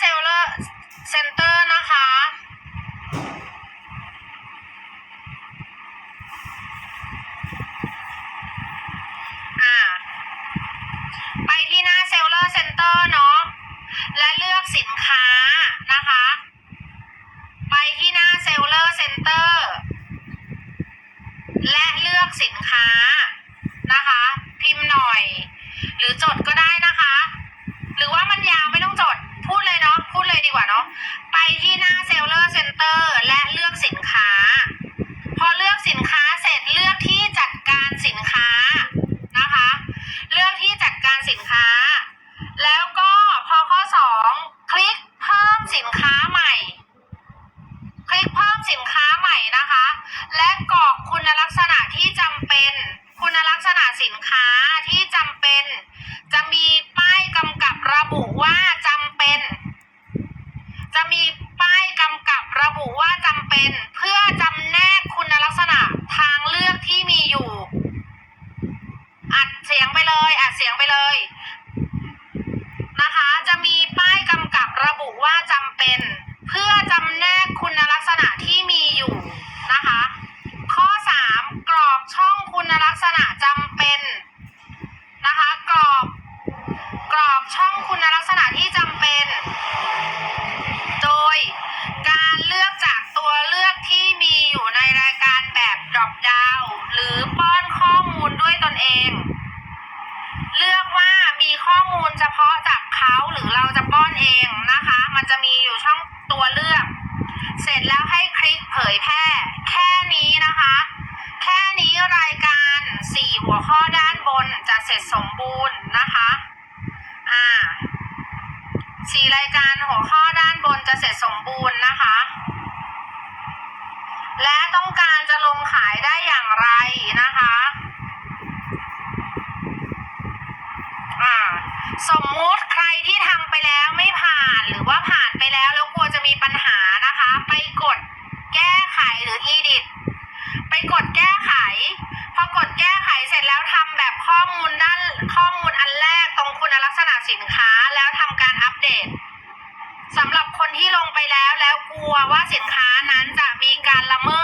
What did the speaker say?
เซลเลอร์เซ็นเตอร์นะคะ อ่า ไปที่หน้าเซลเลอร์เซ็นเตอร์เนาะ และเลือกสินค้านะคะ ไปที่หน้าเซลเลอร์เซ็นเตอร์ และเลือกสินค้านะคะ พิมพ์หน่อย หรือจดก็ได้นะคะ หรือว่ามันยาวไม่ต้องจด พูดเลยเนาะ พูดเลยดีกว่าเนาะ ไปที่หน้าเซลเลอร์เซ็นเตอร์และเลือกสินค้า พอเลือกสินค้าเสร็จเลือกที่จัดการสินค้านะคะ เลือกที่จัดการสินค้า แล้วก็พอข้อสองคลิกเพิ่มสินค้าใหม่ คลิกเพิ่มสินค้าใหม่นะคะ และกรอก คุณลักษณะที่จำเป็น คุณลักษณะสินค้าที่จำเป็น จะมีป้ายกำกับระบุว่าจำเป็น จะมีป้ายกำกับระบุว่าจำเป็น เพื่อจำแนกคุณลักษณะทางเลือกที่มีอยู่ อัดเสียงไปเลยอัดเสียงไปเลย นะคะ จะมีป้ายกำกับระบุว่าจำเป็น เพื่อจำแนกคุณลักษณะที่มีอยู่นะคะ ข้อ 3 กรอกช่องคุณลักษณะจำเป็นนะคะ กรอกกร อกช่องคุณลักษณะที่จำเป็น โดยการเลือกจากตัวเลือกที่มีอยู่ในรายการแบบ drop down หรือป้อนข้อมูลด้วยตนเอง เลือกว่ามีข้อมูลเฉพาะจากเขาหรือเราจะป้อนเองนะคะ มันจะมีอยู่ช่องตัวเลือก เสร็จแล้วให้คลิกเผยแพร่ แค่นี้นะคะ แค่นี้รายการสี่หัวข้อด้านบนจะเสร็จสมบูรณ์นะคะ รายการหัวข้อด้านบนจะเสร็จสมบูรณ์นะคะ และต้องการจะลงขายได้อย่างไรนะคะสมมุติใครที่ทำไปแล้วไม่ผ่านหรือว่าผ่านไปแล้วแล้วกลัวจะมีปัญหานะคะ ไปกดแก้ไขหรืออีดิทไปกดแก้ไข พอกดแก้ไขเสร็จแล้วทำแบบข้อมูลด้านข้อมูลอันแรกตรงคุณลักษณะสินค้า ว่าสินค้านั้นจะมีการละเมิด